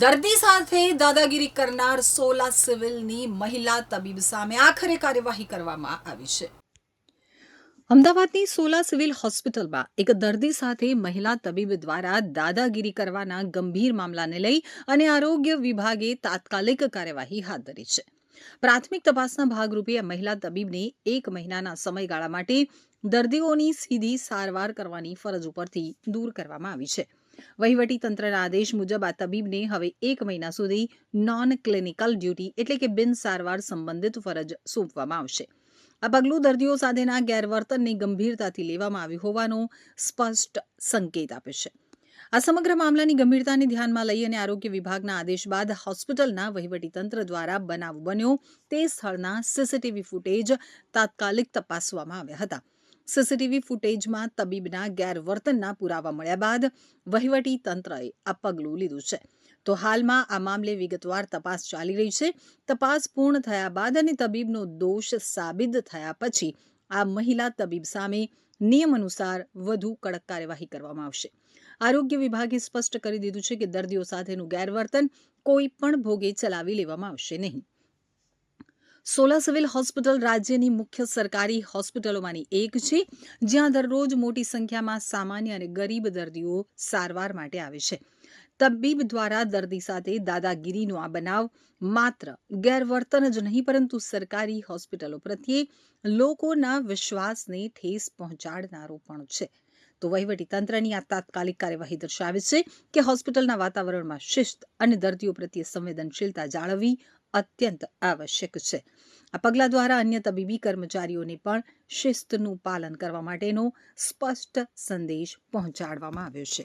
દર્દી સાથે દાદાગીરી કરનાર સોલા સિવિલની મહિલા તબીબ સામે આખરે કાર્યવાહી કરવામાં આવી છે. અમદાવાદની સોલા સિવિલ હોસ્પિટલમાં એક દર્દી સાથે મહિલા તબીબ દ્વારા દાદાગીરી કરવાના ગંભીર મામલાને લઈ અને આરોગ્ય વિભાગે તાત્કાલિક કાર્યવાહી હાથ ધરી છે. પ્રાથમિક તપાસના ભાગરૂપે આ મહિલા તબીબને એક મહિનાના સમયગાળા માટે દર્દીઓની સીધી સારવાર કરવાની ફરજ ઉપરથી દૂર કરવામાં આવી છે. વહીવટી તંત્રના આદેશ મુજબ આ તબીબને હવે એક મહિના સુધી નોન ક્લિનિકલ ડ્યુટી એટલે કે બિન સારવાર સંબંધિત ફરજ સોંપવામાં આવશે. આ પગલું દર્દીઓ સાથેના ગેરવર્તનને ગંભીરતાથી લેવામાં આવ્યું હોવાનો સ્પષ્ટ સંકેત આપે છે. આ સમગ્ર મામલાની ગંભીરતાને ધ્યાનમાં લઈ અને આરોગ્ય વિભાગના આદેશ બાદ હોસ્પિટલના વહીવટીતંત્ર દ્વારા બનાવ બન્યો. તે સ્થળના સીસીટીવી ફૂટેજ તાત્કાલિક તપાસવામાં આવ્યા હતા. સીસીટીવી ફૂટેજમાં તબીબના ગેરવર્તનના પુરાવા મળ્યા બાદ વહીવટી તંત્રએ આ પગલું લીધું છે. તો હાલમાં આ મામલે વિગતવાર તપાસ ચાલી રહી છે. તપાસ પૂર્ણ થયા બાદ અને તબીબનો દોષ સાબિત થયા પછી આ મહિલા તબીબ સામે નિયમ અનુસાર વધુ કડક કાર્યવાહી કરવામાં આવશે. આરોગ્ય વિભાગે સ્પષ્ટ કરી દીધું છે કે દર્દીઓ સાથેનું ગેરવર્તન કોઈ પણ ભોગે ચલાવી લેવામાં આવશે નહીં. સોલા સિવિલ હોસ્પિટલ રાજ્યની મુખ્ય સરકારી હોસ્પિટલોમાંની એક છે, જ્યાં દરરોજ મોટી સંખ્યામાં સામાન્ય અને ગરીબ દર્દીઓ સારવાર માટે આવે છે. તબીબ દ્વારા દર્દી સાથે દાદાગીરીનો આ બનાવ માત્ર ગેરવર્તન જ નહીં, પરંતુ સરકારી હોસ્પિટલો પ્રત્યે લોકોના વિશ્વાસને ઠેસ પહોંચાડનારો પણ છે. તો વહીવટીતંત્રની આ તાત્કાલિક કાર્યવાહી દર્શાવે છે કે હોસ્પિટલના વાતાવરણમાં શિસ્ત અને દર્દીઓ પ્રત્યે સંવેદનશીલતા જાળવવી અત્યંત આવશ્યક છે. આ પગલાં દ્વારા અન્ય તબીબી કર્મચારીઓને પણ શિસ્તનું પાલન કરવા માટેનો સ્પષ્ટ સંદેશ પહોંચાડવામાં આવ્યો છે.